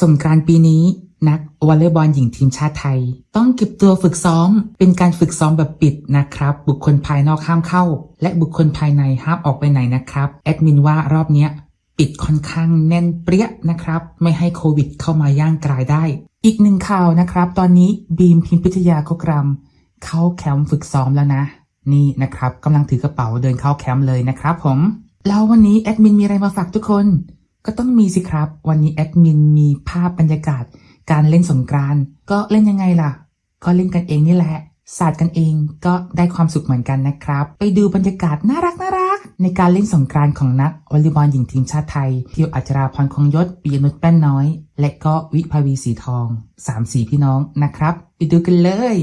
สงกรานต์ปีนี้นักวอลเลย์บอลหญิงทีมชาติไทย ต้องเก็บตัวฝึกซ้อม เป็นการฝึกซ้อมแบบปิดนะครับ บุคคลภายนอกห้ามเข้า และบุคคลภายในห้ามออกไปไหนนะครับแอดมินว่ารอบเนี้ยปิดค่อนข้างแน่นเปรี้ยนะครับ ไม่ให้โควิดเข้ามาย่างกรายได้ อีกหนึ่งข่าวนะครับ ตอนนี้บีมพิมพิทยาโคกรำเข้าแคมป์ฝึกซ้อมแล้วนะ นี่นะครับกำลังถือกระเป๋าเดินเข้าแคมป์เลยนะครับผมแล้ววันนี้แอดมินมีอะไรมาฝากทุกคน ก็ต้องมีสิครับ วันนี้แอดมินมีภาพบรรยากาศ การเล่นสงกรานก็เล่นยังไงล่ะ ก็เล่นกันเองนี่แหละศาสตร์กันเองก็ได้ความสุขเหมือนกันนะครับ ไปดูบรรยากาศน่ารักน่ารักในการเล่นสงกรานต์ของนักวอลเลย์บอลหญิงทีมชาติไทยทิวอัจราพรคงยศปียนุชแป้นน้อย และก็วิภาวีสีทองสามสีพี่น้องนะครับ ไปดูกันเลย